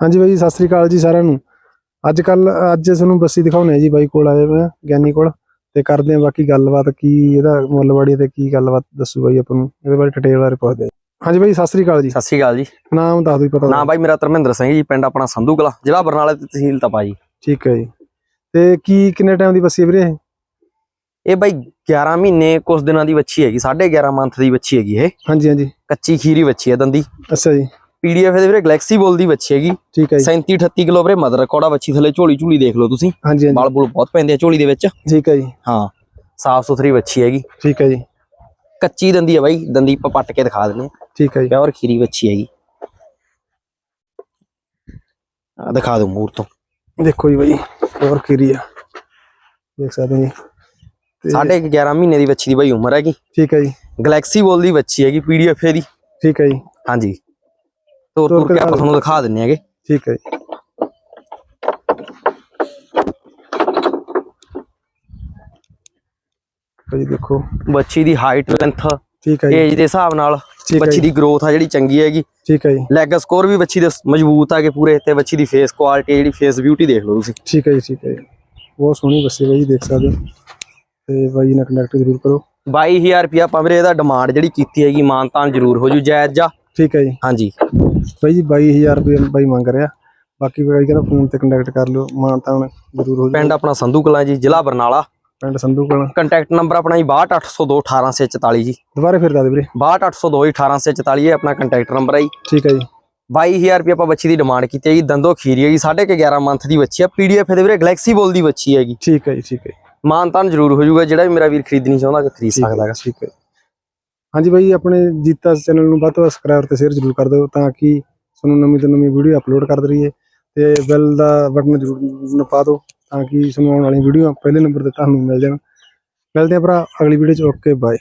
ਹਾਂਜੀ ਬਾਈ ਜੀ, ਸਤਿ ਸ੍ਰੀ ਅਕਾਲ ਜੀ ਸਾਰਿਆਂ ਨੂੰ। ਅੱਜ ਕੱਲ ਅੱਜ ਤੁਹਾਨੂੰ ਬੱਸੀ ਦਿਖਾਉਣੇ ਆ ਜੀ ਬਾਈ ਕੋਲ ਆਏ ਆ ਗਿਆਨੀ ਕੋਲ। ਤੇ ਕਰਦੇ ਆ ਬਾਕੀ ਗੱਲਬਾਤ ਕੀ ਇਹਦਾ ਮੁੱਲਵਾੜੀ ਤੇ ਕੀ ਗੱਲਬਾਤ ਦੱਸੂ ਬਾਈ ਆਪਾਂ ਨੂੰ ਇਹਦੇ ਬਾਰੇ ਡਿਟੇਲ ਬਾਰੇ ਪੁੱਛਦੇ ਹਾਂਜੀ ਬਾਈ ਸਤਿ ਸ੍ਰੀ ਅਕਾਲ ਜੀ। ਸਤਿ ਸ਼੍ਰੀ ਅਕਾਲ ਜੀ। ਨਾਮ ਦੱਸ ਦਿਓ ਪਤਾ ਨਾਮ ਬਾਈ ਮੇਰਾ ਧਰਮਿੰਦਰ ਸਿੰਘ ਜੀ ਪਿੰਡ ਆਪਣਾ ਸੰਧੂ ਕਲਾ ਜ਼ਿਲ੍ਹਾ ਬਰਨਾਲਾ ਤੇ ਤਹਿਸੀਲ ਤਪਾ ਜੀ। ਠੀਕ ਹੈ ਜੀ। ਤੇ ਕੀ ਕਿੰਨੇ ਟਾਈਮ ਦੀ ਬੱਸੀ ਹੈ ਵੀਰੇ ਇਹ? ਇਹ ਬਾਈ 11 ਮਹੀਨੇ ਕੁਝ ਦਿਨਾਂ ਦੀ ਬੱਚੀ ਹੈਗੀ 11.5 ਮੰਥ ਦੀ ਬੱਚੀ ਹੈਗੀ ਇਹ। ਹਾਂਜੀ ਹਾਂਜੀ। ਕੱਚੀ ਖੀਰੀ ਬੱਚੀ ਹੈ ਦੰਦੀ। ਅੱਛਾ ਜੀ। ਪੀਡੀਐਫ ਦੇ ਵੀਰੇ ਗੈਲੈਕਸੀ ਬੋਲ ਦੀ ਬੱਚੀ ਹੈਗੀ। ਠੀਕ ਹੈ ਜੀ। 37 38 ਕਿਲੋ ਵੀਰੇ ਮਦਰ ਰਿਕਾਰਡਾ ਬੱਚੀ ਥੱਲੇ ਝੋਲੀ ਝੂਲੀ ਦੇਖ ਲਓ ਤੁਸੀਂ। ਹਾਂਜੀ ਹਾਂਜੀ। ਬਾਲ ਬੁਲ ਬਹੁਤ ਪੈਂਦੇ ਆ ਝੋਲੀ ਦੇ ਵਿੱਚ। ਠੀਕ ਹੈ ਜੀ। ਹਾਂ ਸਾਫ਼ ਸੁਥਰੀ ਬੱਚੀ ਹੈਗੀ। ਠੀਕ ਹੈ ਜੀ। ਕੱਚੀ ਦੰਦੀ ਹੈ ਬਾਈ ਦੰਦੀ ਪੱਟ ਕੇ ਦਿਖਾ ਦਿੰਦੇ ਠੀਕ ਹੈ ਜੀ। ਪਿਓਰ ਖੀਰੀ ਬੱਚੀ ਹੈਗੀ। ਆ ਦਿਖਾ ਦਿਓ ਮੂਰ ਤੋਂ। ਦੇਖੋ ਜੀ ਬਾਈ ਹੋਰ ਕੀਰੀ ਆ। ਦੇਖ ਸਕਦੇ ਜੀ। ਸਾਢੇ ਕੁ 11 ਮਹੀਨੇ ਦੀ ਬੱਚੀ ਦੀ ਬਾਈ ਉਮਰ ਹੈਗੀ। ਠੀਕ ਹੈ ਜੀ। ਗੈਲੈਕਸੀ ਬੋਲ ਦੀ ਬੱਚੀ ਹੈਗੀ ਪੀਡੀਐਫ ਦੀ ਠੀਕ ਹੈ ਜੀ। ਹਾਂਜੀ। ਤੋਰ ਤੋਰ ਕੇ ਆਪਾਂ ਤੁਹਾਨੂੰ ਦਿਖਾ ਦਿੰਨੇ ਹੈਗੇ। ਠੀਕ ਹੈ ਜੀ। ਦੇਖੋ। ਬੱਚੀ ਦੀ ਹਾਈਟ ਲੈਂਥ ਠੀਕ ਹੈ ਜੀ। ਏਜ ਦੇ ਹਿਸਾਬ ਨਾਲ ਬੱਚੀ ਦੀ ਗਰੋਥ ਆ ਜਿਹੜੀ ਚੰਗੀ ਹੈਗੀ। ਠੀਕ ਹੈ ਜੀ। ਲੈਗ ਸਕੋਰ ਵੀ ਬੱਚੀ ਦੇ ਮਜ਼ਬੂਤ ਆ ਕੇ ਪੂਰੇ ਤੇ ਬੱਚੀ ਦੀ ਫੇਸ ਕੁਆਲਿਟੀ ਜਿਹੜੀ ਫੇਸ ਬਿਊਟੀ ਦੇਖ ਲਓ ਤੁਸੀਂ। ਠੀਕ ਹੈ ਜੀ ਠੀਕ ਹੈ ਬਹੁਤ ਸੋਹਣੀ ਬੱਸੀ ਬਾਈ ਦੇਖ ਸਕਦੇ ਹੋ। ਤੇ ਬਾਈ ਨਾਲ ਕਨੈਕਟ ਜ਼ਰੂਰ ਕਰੋ। 22000 ਰੁਪਿਆ ਆਪਾਂ ਵੀਰੇ ਇਹਦਾ ਡਿਮਾਂਡ ਜਿਹੜੀ ਕੀਤੀ ਹੈਗੀ ਮਾਨਤਾਨ ਜ਼ਰੂਰ ਹੋ ਜੂ ਜਾਇਜ਼ ਜਾ। ਠੀਕ ਹੈ ਜੀ। ਹਾਂਜੀ। ਬਾਈ ਜੀ 22000 ਰੁਪਏ ਬਾਈ ਮੰਗ ਰਿਹਾ। ਬਾਕੀ ਬਾਈ ਕਹਿੰਦਾ ਫੋਨ ਤੇ ਕੰਟੈਕਟ ਕਰ ਲਿਓ ਮਾਨ ਤਾਂ ਜ਼ਰੂਰ ਹੋ ਪਿੰਡ ਆਪਣਾ ਸੰਧੂ ਕਲਾਂ ਜੀ ਜ਼ਿਲ੍ਹਾ ਬਰਨਾਲਾ। ਪਿੰਡ ਸੰਧੂ ਕੋਲ। ਕੰਟੈਕਟ ਨੰਬਰ ਆਪਣਾ ਜੀ 6280218644 ਜੀ। ਦੁਬਾਰਾ ਫਿਰ ਦੱਸ ਦੇ ਵੀਰੇ। 6280218644 ਇਹ ਆਪਣਾ ਕੰਟੈਕਟ ਨੰਬਰ ਹੈ ਜੀ। ਠੀਕ ਹੈ ਜੀ। 22000 ਰੁਪਏ ਆਪਾਂ ਬੱਚੀ ਦੀ ਡਿਮਾਂਡ ਕੀਤੀ ਹੈਗੀ ਦੰਦੋ ਖੀਰੀ ਹੈਗੀ ਸਾਢੇ ਕੁ 11 ਮੰਥ ਦੀ ਬੱਚੀ ਆ ਪੀਡੀਐਫ ਦੇ ਵੀਰੇ ਗੈਲੈਕਸੀ ਬੋਲ ਦੀ ਬੱਚੀ ਹੈਗੀ। ਠੀਕ ਹੈ ਜੀ ਠੀਕ ਹੈ ਜੀ, ਮਾਨਤਾਨ ਜ਼ਰੂਰ ਹੋ ਜਾਊਗਾ ਜਿਹੜਾ ਵੀ ਮੇਰਾ ਵੀਰ ਖਰੀਦਣੀ ਚਾਹੁੰਦਾ ਖਰੀਦ ਹੈ ਸਕਦਾ ਹੈਗਾ। ਠੀਕ ਹੈ ਹਾਂਜੀ ਬਾਈ, ਆਪਣੇ ਜੀਤਾ ਚੈਨਲ ਨੂੰ ਵੱਧ ਤੋਂ ਵੱਧ ਸਬਸਕ੍ਰਾਈਬ ਤੇ ਸ਼ੇਅਰ ਜ਼ਰੂਰ ਕਰ ਦਿਓ ਤਾਂ ਕਿ ਤੁਹਾਨੂੰ ਨਵੀਂ ਤੋਂ ਨਵੀਂ ਵੀਡੀਓ ਅਪਲੋਡ ਕਰਦੇ ਰਹੀਏ ਤੇ ਬੈਲ ਦਾ ਬਟਨ ਜ਼ਰੂਰ ਨਪਾ ਦਿਓ ਤਾਂ ਕਿ ਤੁਹਾਨੂੰ ਆਉਣ ਵਾਲੀਆਂ ਵੀਡੀਓ ਪਹਿਲੇ ਨੰਬਰ ਤੇ ਤੁਹਾਨੂੰ ਮਿਲ ਜਾਣ। ਮਿਲਦੇ ਆ ਭਰਾ, ਅਗਲੀ ਵੀਡੀਓ ਚ ਓਕੇ ਬਾਏ